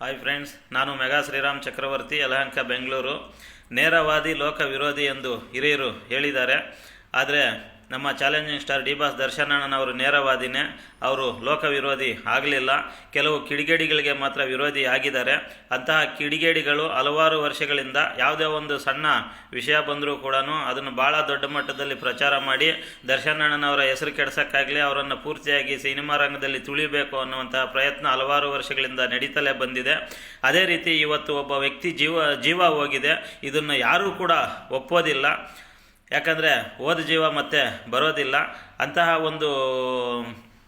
Hi friends ನಾನು mega Shriram ಚಕ್ರವರ್ತಿ, ಯಲಹಂಕ, ಬೆಂಗಳೂರು. ನೇರವಾದಿ ಲೋಕ ವಿರೋಧಿ ಎಂದು ಹಿರಿಯರು ಹೇಳಿದ್ದಾರೆ. ಆದರೆ ನಮ್ಮ ಚಾಲೆಂಜಿಂಗ್ ಸ್ಟಾರ್ ಡಿ ಬಾಸ್ ದರ್ಶನಣ್ಣನವರು ನೇರವಾದಿನೇ. ಅವರು ಲೋಕ ವಿರೋಧಿ ಆಗಲಿಲ್ಲ. ಕೆಲವು ಕಿಡಿಗೇಡಿಗಳಿಗೆ ಮಾತ್ರ ವಿರೋಧಿ ಆಗಿದ್ದಾರೆ. ಅಂತಹ ಕಿಡಿಗೇಡಿಗಳು ಹಲವಾರು ವರ್ಷಗಳಿಂದ ಯಾವುದೇ ಒಂದು ಸಣ್ಣ ವಿಷಯ ಬಂದರೂ ಕೂಡ ಅದನ್ನು ಭಾಳ ದೊಡ್ಡ ಮಟ್ಟದಲ್ಲಿ ಪ್ರಚಾರ ಮಾಡಿ ದರ್ಶನಣ್ಣನವರ ಹೆಸರು ಕೆಡ್ಸೋಕ್ಕಾಗಲಿ ಅವರನ್ನು ಪೂರ್ತಿಯಾಗಿ ಸಿನಿಮಾ ರಂಗದಲ್ಲಿ ತುಳಿಬೇಕು ಅನ್ನುವಂತಹ ಪ್ರಯತ್ನ ಹಲವಾರು ವರ್ಷಗಳಿಂದ ನಡೀತಲೇ ಬಂದಿದೆ. ಅದೇ ರೀತಿ ಇವತ್ತು ಒಬ್ಬ ವ್ಯಕ್ತಿ ಜೀವ ಜೀವ ಹೋಗಿದೆ. ಇದನ್ನು ಯಾರೂ ಕೂಡ ಒಪ್ಪೋದಿಲ್ಲ. ಯಾಕಂದರೆ ಓದ ಜೀವ ಮತ್ತೆ ಬರೋದಿಲ್ಲ. ಅಂತಹ ಒಂದು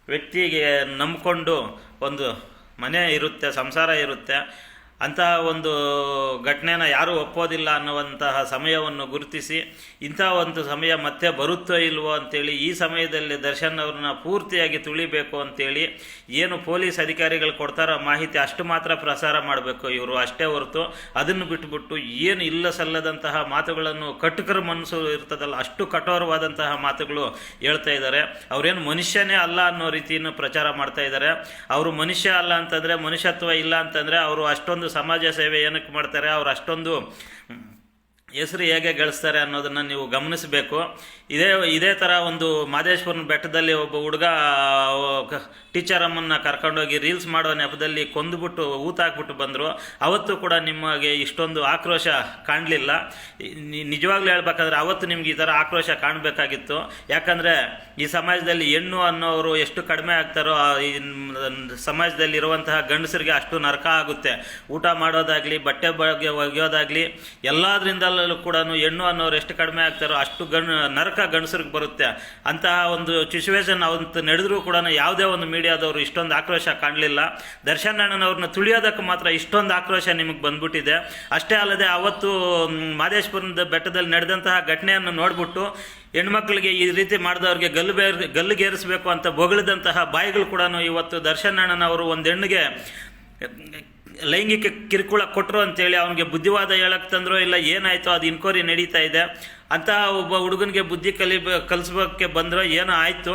ವ್ಯಕ್ತಿಗೆ ನಂಬಿಕೊಂಡು ಒಂದು ಮನೆ ಇರುತ್ತೆ ಸಂಸಾರ ಇರುತ್ತೆ. ಅಂತಹ ಒಂದು ಘಟನೆನ ಯಾರೂ ಒಪ್ಪೋದಿಲ್ಲ ಅನ್ನುವಂತಹ ಸಮಯವನ್ನು ಗುರುತಿಸಿ, ಇಂಥ ಒಂದು ಸಮಯ ಮತ್ತೆ ಬರುತ್ತೋ ಇಲ್ವೋ ಅಂತೇಳಿ, ಈ ಸಮಯದಲ್ಲಿ ದರ್ಶನ್ ಅವ್ರನ್ನ ಪೂರ್ತಿಯಾಗಿ ತುಳಿಬೇಕು ಅಂತೇಳಿ ಏನು ಪೊಲೀಸ್ ಅಧಿಕಾರಿಗಳು ಕೊಡ್ತಾರೋ ಮಾಹಿತಿ ಅಷ್ಟು ಮಾತ್ರ ಪ್ರಸಾರ ಮಾಡಬೇಕು ಇವರು, ಅಷ್ಟೇ ಹೊರತು ಅದನ್ನು ಬಿಟ್ಟುಬಿಟ್ಟು ಏನು ಇಲ್ಲ ಸಲ್ಲದಂತಹ ಮಾತುಗಳನ್ನು ಕಟುಕರ ಮನಸ್ಸು ಇರ್ತದಲ್ಲ, ಅಷ್ಟು ಕಠೋರವಾದಂತಹ ಮಾತುಗಳು ಹೇಳ್ತಾ ಇದ್ದಾರೆ. ಅವರೇನು ಮನುಷ್ಯನೇ ಅಲ್ಲ ಅನ್ನೋ ರೀತಿಯನ್ನು ಪ್ರಚಾರ ಮಾಡ್ತಾ ಇದ್ದಾರೆ. ಅವರು ಮನುಷ್ಯ ಅಲ್ಲ ಅಂತಂದರೆ ಮನುಷ್ಯತ್ವ ಇಲ್ಲ ಅಂತಂದರೆ ಅವರು ಅಷ್ಟೊಂದು ಸಮಾಜ ಸೇವೆ ಏನಕ್ಕೆ ಮಾಡ್ತಾರೆ ಅವ್ರು ಅಷ್ಟೊಂದು ಹೆಸರು ಹೇಗೆ ಗಳಿಸ್ತಾರೆ ಅನ್ನೋದನ್ನು ನೀವು ಗಮನಿಸಬೇಕು. ಇದೇ ಇದೇ ಥರ ಒಂದು ಮಾದೇಶ್ವರನ ಬೆಟ್ಟದಲ್ಲಿ ಒಬ್ಬ ಹುಡುಗ ಟೀಚರ್ ಅಮ್ಮನ್ನ ಕರ್ಕೊಂಡೋಗಿ ರೀಲ್ಸ್ ಮಾಡೋ ನೆಪದಲ್ಲಿ ಕೊಂದುಬಿಟ್ಟು ಊತಾಕ್ಬಿಟ್ಟು ಬಂದರು. ಅವತ್ತು ಕೂಡ ನಿಮಗೆ ಇಷ್ಟೊಂದು ಆಕ್ರೋಶ ಕಾಣಲಿಲ್ಲ. ನಿಜವಾಗ್ಲೂ ಹೇಳ್ಬೇಕಾದ್ರೆ ಅವತ್ತು ನಿಮ್ಗೆ ಈ ಥರ ಆಕ್ರೋಶ ಕಾಣಬೇಕಾಗಿತ್ತು. ಯಾಕಂದರೆ ಈ ಸಮಾಜದಲ್ಲಿ ಹೆಣ್ಣು ಅನ್ನೋರು ಎಷ್ಟು ಕಡಿಮೆ ಆಗ್ತಾರೋ ಈ ಸಮಾಜದಲ್ಲಿ ಇರುವಂತಹ ಗಂಡಸರಿಗೆ ಅಷ್ಟು ನರಕ ಆಗುತ್ತೆ. ಊಟ ಮಾಡೋದಾಗಲಿ, ಬಟ್ಟೆ ಬಗ್ಗೆ ಒಗೆಯೋದಾಗಲಿ, ಎಲ್ಲದರಿಂದಲೂ ಕೂಡ ಹೆಣ್ಣು ಅನ್ನೋರು ಎಷ್ಟು ಕಡಿಮೆ ಆಗ್ತಾರೋ ಅಷ್ಟು ಗಣ ನರಕ ಗಂಡಸರಿಗೆ ಬರುತ್ತೆ. ಅಂತಹ ಒಂದು ಸಿಚುವೇಶನ್ ಅವಂತ ನಡೆದರೂ ಕೂಡ ಯಾವುದೇ ಒಂದು ಮೀಡಿಯಾದವರು ಇಷ್ಟೊಂದು ಆಕ್ರೋಶ ಕಾಣಲಿಲ್ಲ. ದರ್ಶನ್ ಅಣ್ಣನವ್ರನ್ನ ತುಳಿಯೋದಕ್ಕೆ ಮಾತ್ರ ಇಷ್ಟೊಂದು ಆಕ್ರೋಶ ನಿಮಗೆ ಬಂದ್ಬಿಟ್ಟಿದೆ. ಅಷ್ಟೇ ಅಲ್ಲದೆ ಅವತ್ತು ಮಾದೇಶ್ಪುರದ ಬೆಟ್ಟದಲ್ಲಿ ನಡೆದಂತಹ ಘಟನೆಯನ್ನು ನೋಡ್ಬಿಟ್ಟು ಹೆಣ್ಮಕ್ಳಿಗೆ ಈ ರೀತಿ ಮಾಡಿದವ್ರಿಗೆ ಗಲ್ಲು ಬೇರ್ ಗಲ್ಲಿಗೇರಿಸಬೇಕು ಅಂತ ಬೊಗಳಿದಂತಹ ಬಾಯಿಗಳು ಕೂಡ ಇವತ್ತು ದರ್ಶನ್ ಅಣ್ಣನವರು ಒಂದು ಹೆಣ್ಣಿಗೆ ಲೈಂಗಿಕ ಕಿರುಕುಳ ಕೊಟ್ಟರು ಅಂತೇಳಿ ಅವನಿಗೆ ಬುದ್ಧಿವಾದ ಹೇಳಕ್ಕೆ ತಂದ್ರು ಇಲ್ಲ, ಏನಾಯಿತು ಅದು ಇನ್ಕ್ವೈರಿ ನಡೀತಾ ಇದೆ. ಅಂತಹ ಒಬ್ಬ ಹುಡುಗನಿಗೆ ಬುದ್ಧಿ ಕಲಿ ಕಲಿಸೋಕ್ಕೆ ಬಂದರೂ ಏನೋ ಆಯಿತು.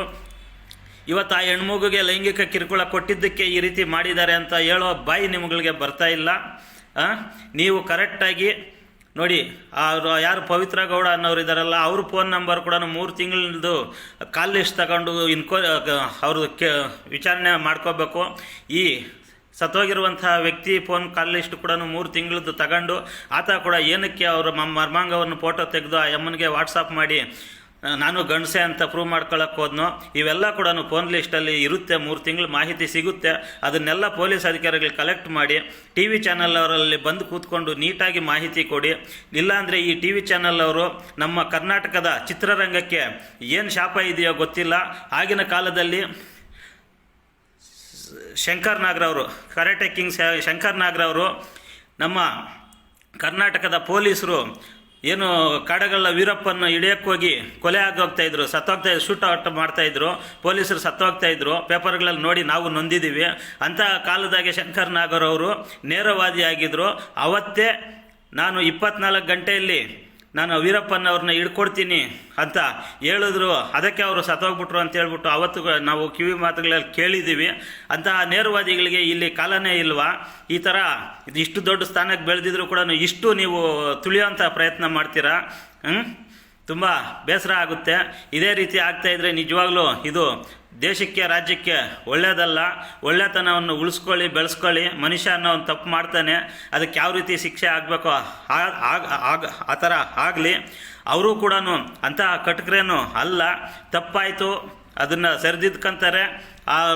ಇವತ್ತು ಆ ಹೆಣ್ಮಗುಗೆ ಲೈಂಗಿಕ ಕಿರುಕುಳ ಕೊಟ್ಟಿದ್ದಕ್ಕೆ ಈ ರೀತಿ ಮಾಡಿದ್ದಾರೆ ಅಂತ ಹೇಳೋ ಬಾಯಿ ನಿಮ್ಗಳಿಗೆ ಬರ್ತಾ ಇಲ್ಲ? ನೀವು ಕರೆಕ್ಟಾಗಿ ನೋಡಿ ಅವರು ಯಾರು ಪವಿತ್ರ ಗೌಡ ಅನ್ನೋರು ಇದ್ದಾರಲ್ಲ ಅವ್ರ ಫೋನ್ ನಂಬರ್ ಕೂಡ ಮೂರು ತಿಂಗಳದು ಕಾಲ್ ಲಿಸ್ಟ್ ತಗೊಂಡು ಇನ್ಕೋ ಅವ್ರದ್ದು ಕೆ, ವಿಚಾರಣೆ ಮಾಡ್ಕೋಬೇಕು. ಈ ಸತ್ತೋಗಿರುವಂತಹ ವ್ಯಕ್ತಿ ಫೋನ್ ಕಾಲ್ ಲಿಸ್ಟ್ ಕೂಡ ಮೂರು ತಿಂಗಳದ್ದು ತಗೊಂಡು ಆತ ಕೂಡ ಏನಕ್ಕೆ ಅವರ ಮರ್ಮಾಂಗವನ್ನು ಫೋಟೋ ತೆಗೆದು ಆ ಯಮ್ಮನಿಗೆ ವಾಟ್ಸಪ್ ಮಾಡಿ ನಾನು ಗಂಡಸೆ ಅಂತ ಪ್ರೂವ್ ಮಾಡ್ಕೊಳ್ಳೋಕೆ ಹೋದ್ನು, ಇವೆಲ್ಲ ಕೂಡ ಫೋನ್ ಲಿಸ್ಟಲ್ಲಿ ಇರುತ್ತೆ, ಮೂರು ತಿಂಗಳು ಮಾಹಿತಿ ಸಿಗುತ್ತೆ, ಅದನ್ನೆಲ್ಲ ಪೊಲೀಸ್ ಅಧಿಕಾರಿಗಳು ಕಲೆಕ್ಟ್ ಮಾಡಿ ಟಿ ವಿ ಚಾನಲ್ ಅವರಲ್ಲಿ ಬಂದು ಕೂತ್ಕೊಂಡು ನೀಟಾಗಿ ಮಾಹಿತಿ ಕೊಡಿ. ಇಲ್ಲಾಂದರೆ ಈ ಟಿ ವಿ ಚಾನಲ್ ಅವರು ನಮ್ಮ ಕರ್ನಾಟಕದ ಚಿತ್ರರಂಗಕ್ಕೆ ಏನು ಶಾಪ ಇದೆಯೋ ಗೊತ್ತಿಲ್ಲ. ಆಗಿನ ಕಾಲದಲ್ಲಿ ಶಂಕರ್ ನಾಗ್ರವರು ಕರಾಟೆ ಕಿಂಗ್ ಶ- ಶಂಕರ್ ನಾಗ್ರವರು ನಮ್ಮ ಕರ್ನಾಟಕದ ಪೊಲೀಸರು ಏನು ಕಾಡಗಳ ವೀರಪ್ಪನ ಹಿಡಿಯಕ್ಕೆ ಹೋಗಿ ಕೊಲೆ ಆಗೋಗ್ತಾಯಿದ್ರು ಸತ್ತೋಗ್ತಾ ಶೂಟ್ ಔಟ್ ಮಾಡ್ತಾ ಇದ್ರು, ಪೊಲೀಸರು ಸತ್ತೋಗ್ತಾಯಿದ್ರು ಪೇಪರ್ಗಳಲ್ಲಿ ನೋಡಿ ನಾವು ನೊಂದಿದ್ದೀವಿ. ಅಂತ ಕಾಲದಾಗೆ ಶಂಕರ್ ನಾಗರವರು ನೇರವಾದಿಯಾಗಿದ್ದರು ಅವತ್ತೇ ನಾನು ಇಪ್ಪತ್ನಾಲ್ಕು ಗಂಟೆಯಲ್ಲಿ ನಾನು ವೀರಪ್ಪನವ್ರನ್ನ ಹಿಡ್ಕೊಡ್ತೀನಿ ಅಂತ ಹೇಳಿದ್ರು. ಅದಕ್ಕೆ ಅವರು ಸತ್ತೋಗ್ಬಿಟ್ರು ಅಂತ ಹೇಳ್ಬಿಟ್ಟು ಅವತ್ತು ನಾವು ಕಿವಿ ಮಾತುಗಳಲ್ಲಿ ಕೇಳಿದ್ದೀವಿ. ಅಂತಹ ನೇರವಾದಿಗಳಿಗೆ ಇಲ್ಲಿ ಕಾಲನೇ ಇಲ್ವಾ? ಈ ಥರ ಇಷ್ಟು ದೊಡ್ಡ ಸ್ಥಾನಕ್ಕೆ ಬೆಳೆದಿದ್ರು ಕೂಡ ಇಷ್ಟು ನೀವು ತುಳಿಯೋಂಥ ಪ್ರಯತ್ನ ಮಾಡ್ತೀರಾ? ಹ್ಞೂ ತುಂಬ ಬೇಸರ ಆಗುತ್ತೆ. ಇದೇ ರೀತಿ ಆಗ್ತಾ ಇದ್ರೆ ನಿಜವಾಗ್ಲೂ ಇದು ದೇಶಕ್ಕೆ, ರಾಜ್ಯಕ್ಕೆ ಒಳ್ಳೆಯದಲ್ಲ ಒಳ್ಳೆತನವನ್ನು ಉಳಿಸ್ಕೊಳ್ಳಿ, ಬೆಳೆಸ್ಕೊಳ್ಳಿ, ಮನುಷ್ಯ ಅನ್ನೋ ಒಂದು ತಪ್ಪು ಮಾಡ್ತಾನೆ, ಅದಕ್ಕೆ ಯಾವ ರೀತಿ ಶಿಕ್ಷೆ ಆಗಬೇಕು ಆಗ ಆ ಥರ ಆಗಲಿ. ಅವರು ಕೂಡ ಅಂತಹ ಕಟ್ಕ್ರೇನು ಅಲ್ಲ. ತಪ್ಪಾಯಿತು, ಅದನ್ನು ಸರಿದಿದ್ಕಂತಾರೆ. ಆ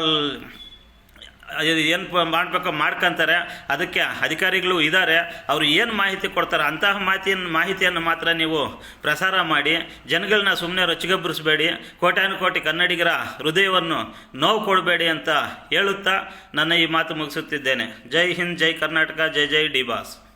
ಏನು ಮಾಡಬೇಕೋ ಮಾಡ್ಕೊಂತಾರೆ. ಅದಕ್ಕೆ ಅಧಿಕಾರಿಗಳು ಇದ್ದಾರೆ ಅವರು ಏನು ಮಾಹಿತಿ ಕೊಡ್ತಾರೆ ಅಂತಹ ಮಾಹಿತಿಯನ್ನು ಮಾಹಿತಿಯನ್ನು ಮಾತ್ರ ನೀವು ಪ್ರಸಾರ ಮಾಡಿ. ಜನಗಳನ್ನ ಸುಮ್ಮನೆ ರೊಚ್ಚಿಗಬ್ಬರಿಸಬೇಡಿ ಕೋಟ್ಯಾನುಕೋಟಿ ಕನ್ನಡಿಗರ ಹೃದಯವನ್ನು ನೋವು ಕೊಡಬೇಡಿ ಅಂತ ಹೇಳುತ್ತಾ ನನ್ನ ಈ ಮಾತು ಮುಗಿಸುತ್ತಿದ್ದೇನೆ. ಜೈ ಹಿಂದ್, ಜೈ ಕರ್ನಾಟಕ, ಜೈ ಜೈ ಡಿ ಬಾಸ್.